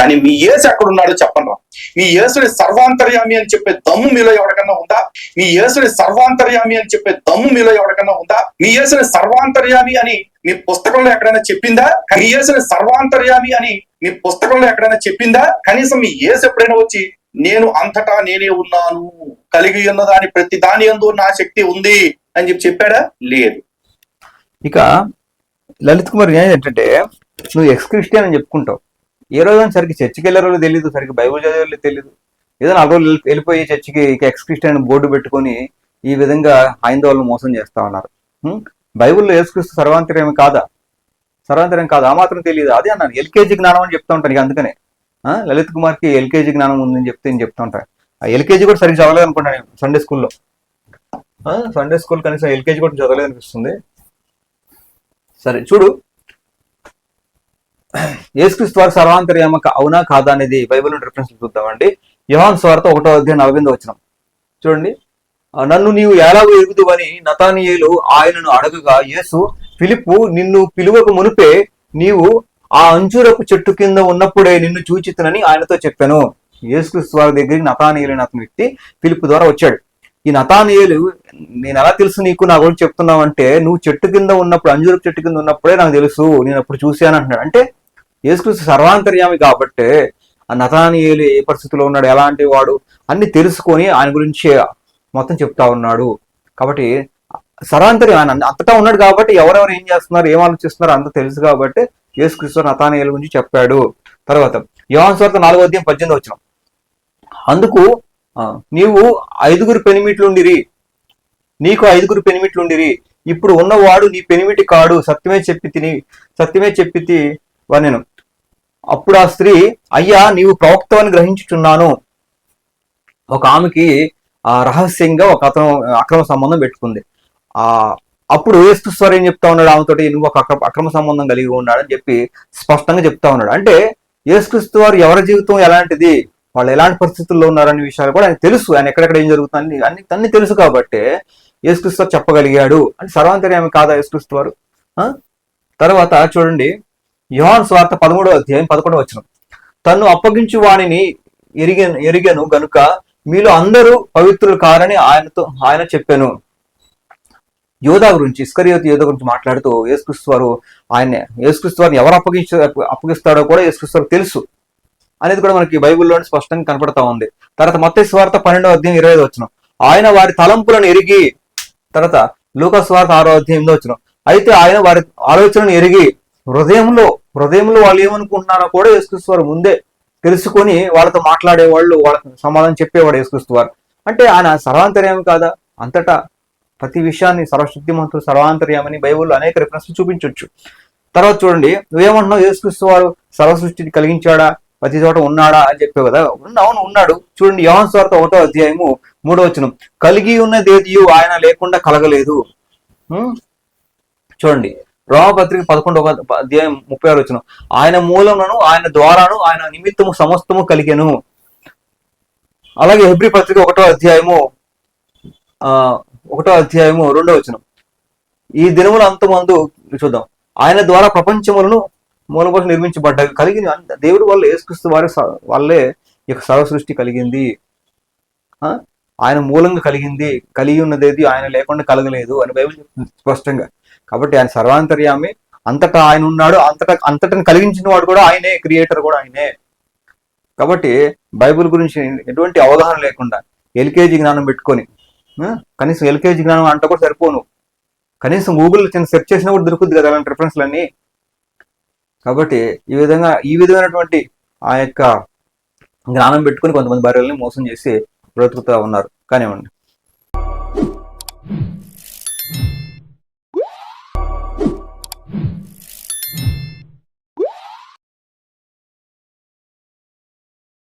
కానీ మీ యేసు ఎక్కడ ఉన్నాడో చెప్పండి రా మీ యేసుని సర్వాంతర్యామి అని చెప్పే దమ్ము మీలో ఎవరికన్నా ఉందా? మీ యేసుని సర్వాంతర్యామి అని చెప్పే దమ్ము మీలో ఎవరికన్నా ఉందా? మీ యేసుని సర్వాంతర్యామి అని మీ పుస్తకంలో ఎక్కడైనా చెప్పిందా? మీ యేసుని సర్వాంతర్యామి అని మీ పుస్తకంలో ఎక్కడైనా చెప్పిందా? కనీసం మీ యేసు ఎప్పుడైనా వచ్చి నేను అంతటా నేనే ఉన్నాను కలిగి ఉన్న దాని ప్రతి దాని ఎందు నా శక్తి ఉంది అని చెప్పి చెప్పాడా? లేదు. ఇక లలిత్ కుమార్ ఏంటంటే నువ్వు ఎక్స్ క్రిస్టియన్ అని చెప్పుకుంటావు. ఏ రోజు సరిగ్గా చర్చికి వెళ్ళే రోజు తెలియదు సరిగ్గా బైబుల్ చదివే తెలియదు ఏదో నాలుగు రోజులు వెళ్ళిపోయి చర్చికి ఎక్స్ క్రిస్టియన్ బోర్డు పెట్టుకొని ఈ విధంగా హైందవులను మోసం చేస్తా ఉన్నారు. బైబుల్లో ఏసుక్రీస్తు సర్వాంతర్యం కాదా? సర్వాంతర్యం కాదు? ఆ మాత్రం తెలియదు అదే అన్నాను ఎల్కేజీ జ్ఞానం అని చెప్తా ఉంటాను అందుకనే. లలిత్ కుమార్కి ఎల్కేజీ జ్ఞానం ఉందని చెప్తే నేను చెప్తా ఉంటాను. ఆ ఎల్కేజీ కూడా సరిగ్గా చదవలేదు అనుకుంటాను నేను సండే స్కూల్లో సండే స్కూల్ కనీసం ఎల్కేజీ కూడా చదవలేదు అనిపిస్తుంది. సరే చూడు. యేసుక్రీస్తు వారు సర్వాంతర్యామక అవునా కాదా అనేది బైబిల్ రిఫరెన్స్ చూద్దామండి. యోహాన్ స్వార్థ ఒకటో అధ్యాయం నలభై వచ్చిన చూడండి. నన్ను నీవు ఎలాగో ఎరుగుదువని నతానియేలు ఆయనను అడగగా యేసు ఫిలిప్పు నిన్ను పిలువకు మునిపే నీవు ఆ అంజూరపు చెట్టు కింద ఉన్నప్పుడే నిన్ను చూచితునని ఆయనతో చెప్పాను. యేసుక్రీస్తు వారి దగ్గరికి నతానియేలు అతని వ్యక్తి ఫిలిప్ ద్వారా వచ్చాడు. ఈ నతానియేలు నేను ఎలా తెలుసు నీకు? నా గురించి చెప్తున్నావు అంటే నువ్వు చెట్టు కింద ఉన్నప్పుడు అంజూరపు చెట్టు కింద ఉన్నప్పుడే నాకు తెలుసు నేను అప్పుడు చూశాను అంటున్నాడు. అంటే యేసుక్రీస్తు సర్వాంతర్యామి కాబట్టి ఆ నతానియేలు ఏ పరిస్థితిలో ఉన్నాడు? ఎలాంటి వాడు? అన్ని తెలుసుకొని ఆయన గురించి మొత్తం చెప్తా ఉన్నాడు. కాబట్టి సరాంతరి ఆయన అంతటా ఉన్నాడు కాబట్టి ఎవరెవరు ఏం చేస్తున్నారు? ఏం ఆలోచిస్తున్నారు? అంత తెలుసు కాబట్టి యేసుక్రీస్తు నతానియల గురించి చెప్పాడు. తర్వాత యోహాన్ స్వార్థ నాలుగో అధ్యాయం పద్దెనిమిది వచ్చిన అందుకు నీవు ఐదుగురు పెనిమిట్లుండిరి. నీకు ఐదుగురు పెనిమిట్లుండిరి. ఇప్పుడు ఉన్నవాడు నీ పెనిమిటి కాడు. సత్యమే చెప్పి తిని సత్యమే చెప్పి వనెను. అప్పుడు ఆ స్త్రీ అయ్యా నీవు ప్రవక్తవని గ్రహించుచున్నాను. ఒక ఆమెకి ఆ రహస్యంగా ఒక అతను అక్రమ సంబంధం పెట్టుకుంది. ఆ అప్పుడు ఏస్తుస్వారు ఏం చెప్తా ఉన్నాడు ఆమెతోటి? నువ్వు ఒక అక్రమ సంబంధం కలిగి ఉన్నాడని చెప్పి స్పష్టంగా చెప్తా ఉన్నాడు. అంటే యేసుక్రీస్తు వారు ఎవరి జీవితం ఎలాంటిది? వాళ్ళు ఎలాంటి పరిస్థితుల్లో ఉన్నారనే విషయాలు కూడా ఆయన తెలుసు. ఆయన ఎక్కడెక్కడ ఏం జరుగుతుంది అన్ని అన్ని తెలుసు కాబట్టి యేసుక్రీస్తు వారు చెప్పగలిగాడు అంటే సర్వాంతర్యామి కాదా యేసుక్రీస్తు వారు? ఆ? తర్వాత చూడండి. యోహాన్ స్వార్థ పదమూడవ అధ్యాయం పదకొండవ వచ్చిన తను అప్పగించు వాణిని ఎరిగ ఎరిగను గనుక మీలో అందరూ పవిత్రులు కారని ఆయనతో ఆయన చెప్పాను. యోధా గురించి ఇస్కరియోతి యోధ గురించి మాట్లాడుతూ యేసుక్రీస్తు వారు ఆయన యేసుక్రీస్తు ఎవరు అప్పగించ అప్పగిస్తాడో కూడా యేసుక్రీస్తు తెలుసు అనేది కూడా మనకి బైబిల్లో స్పష్టంగా కనపడతా ఉంది. తర్వాత మొత్త స్వార్థ పన్నెండవ అధ్యాయం ఇరవై వచ్చిన ఆయన వారి తలంపులను ఎరిగి తర్వాత లోక స్వార్థ ఆరో అధ్యాయం ఎనిమిదో వచ్చిన అయితే ఆయన వారి ఆలోచనను ఎరిగి హృదయంలో హృదయంలో వాళ్ళు ఏమనుకుంటున్నారో కూడా యేసుక్రీస్తు వారు ముందే తెలుసుకొని వాళ్ళతో మాట్లాడేవాళ్ళు వాళ్ళకి సమాధానం చెప్పేవాడు యేసుక్రీస్తు వారు. అంటే ఆయన సర్వాంతర్యం కాదా? అంతటా ప్రతి విషయాన్ని సర్వశక్తిమంతుడు సర్వాంతర్యామని బైబిల్లో అనేక రిఫరెన్స్ చూపించవచ్చు తర్వాత చూడండి నువ్వేమంటున్నావు? యేసుక్రీస్తు వారు సర్వసృష్టిని కలిగించాడా? ప్రతి చోట ఉన్నాడా? అని చెప్పావు కదా? ఉన్న- అవును ఉన్నాడు. చూడండి యోహన్ స్వార్త ఒకటో అధ్యాయము మూడో వచనం. కలిగి ఉన్నదేదియు ఆయన లేకుండా కలగలేదు. చూడండి రోమపత్రిక పదకొండవ అధ్యాయం ముప్పై ఆరు వచ్చిన ఆయన మూలములను ఆయన ద్వారాను ఆయన నిమిత్తము సమస్తము కలిగెను. అలాగే హెబ్రి పత్రిక ఒకటో అధ్యాయము ఆ ఒకటో అధ్యాయము రెండో వచనం ఈ దినముల అంతమందు చూద్దాం. ఆయన ద్వారా ప్రపంచములను మూలకోసం నిర్మించబడ్డ కలిగిన అంత- దేవుడు వల్ల ఏసుక్రీస్తు వారి వల్లే ఈ యొక్క సర్వ సృష్టి కలిగింది. ఆ? ఆయన మూలంగా కలిగింది. కలిగి ఉన్నదేది ఆయన లేకుండా కలగలేదు అని బైబిల్ స్పష్టంగా. కాబట్టి ఆయన సర్వాంతర్యామి. అంతటా ఆయన ఉన్నాడు. అంతటా అంతటని కలిగించిన వాడు కూడా ఆయనే. క్రియేటర్ కూడా ఆయనే. కాబట్టి బైబిల్ గురించి ఎటువంటి అవగాహన లేకుండా ఎల్కేజీ జ్ఞానం పెట్టుకొని కనీసం ఎల్కేజీ జ్ఞానం అంట కూడా సరిపోను. కనీసం గూగుల్ చిన్న సెర్చ్ చేసినా కూడా దొరుకుతుంది కదా అలాంటి రిఫరెన్స్లన్నీ కాబట్టి ఈ విధంగా ఈ విధమైనటువంటి ఆ యొక్క జ్ఞానం పెట్టుకొని కొంతమంది భార్యలని మోసం చేసి బ్రతుకుతూ ఉన్నారు. కానివ్వండి.